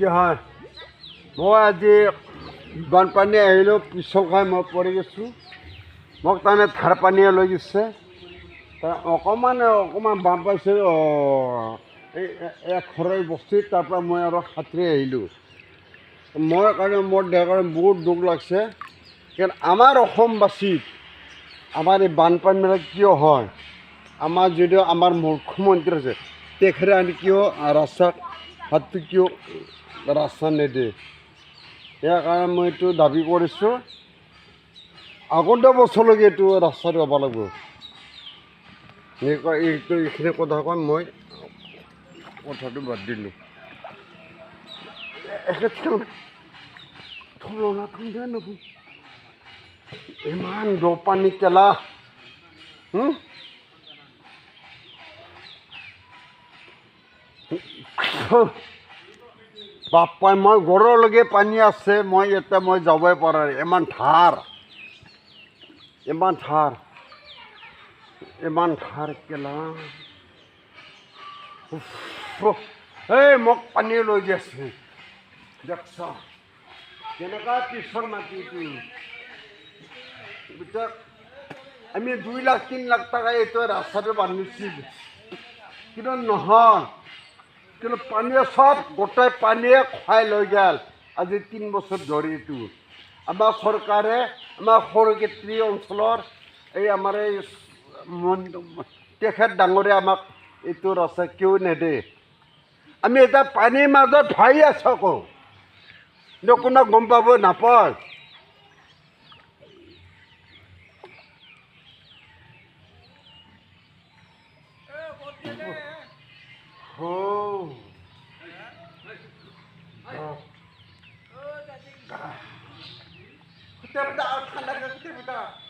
কি হয় মই আজি বানপানী আহিলোঁ পিছল খাই মই পৰি গৈছোঁ মোক তাৰমানে ধাৰ পানীয়ে লৈ গৈছে। অকণমান অকণমান বান পাইছোঁ এই ঘৰৰ বস্তিত তাৰ পৰা মই আৰু সাঁতুৰি আহিলোঁ। মই কাৰণে মোৰ দেহৰ কাৰণে বহুত দুখ লাগছে। কাৰণ আমাৰ অসমবাসীত আমাৰ এই বানপানীবিলাক কিয় হয়? আমাৰ যদিও আমাৰ মুখ্যমন্ত্ৰী আছে তেখেতে আনি কিয় ৰাস্তা হাতটো কিয় ৰাস্তা নিদিয়ে ইয়াৰ কাৰণে মই এইটো দাবি কৰিছোঁ, আগন্তুক বছৰলৈকে এইটো ৰাস্তাটো হ'ব লাগিব। এইখিনি কথা কৈ মই কথাটো বাদ দিলোঁ। ইমান দ পানী কেলা বাপ্পাই মই ঘৰলৈকে পানী আছে মই ইয়াতে মই যাবই পৰা নাই। ইমান ধাৰ। ইমান ধাৰ। ইমান ধাৰ কেলা। এই মোক পানী লৈ গৈছে দেখছ কেনেকুৱা পিছৰ এতিয়া আমি দুই লাখ তিনি লাখ টকা এইটো ৰাস্তাটো বান্ধিছিল। কিন্তু নহয়। কিন্তু পানীয়ে চব গোটেই পানীয়ে খুৱাই লৈ গ'ল। আজি তিনি বছৰ ধৰি এইটো। আমাৰ চৰকাৰে আমাৰ সৰুক্ষেত্ৰী অঞ্চলৰ এই আমাৰ এই তেখেত ডাঙৰে আমাক এইটো ৰাস্তা কিয় নেদে? আমি এতিয়া পানীৰ মাজত ভাই আছোঁ আকৌ। কিন্তু কোনো গম পাব নাপায়। Oh. Tirda, talagang tirda.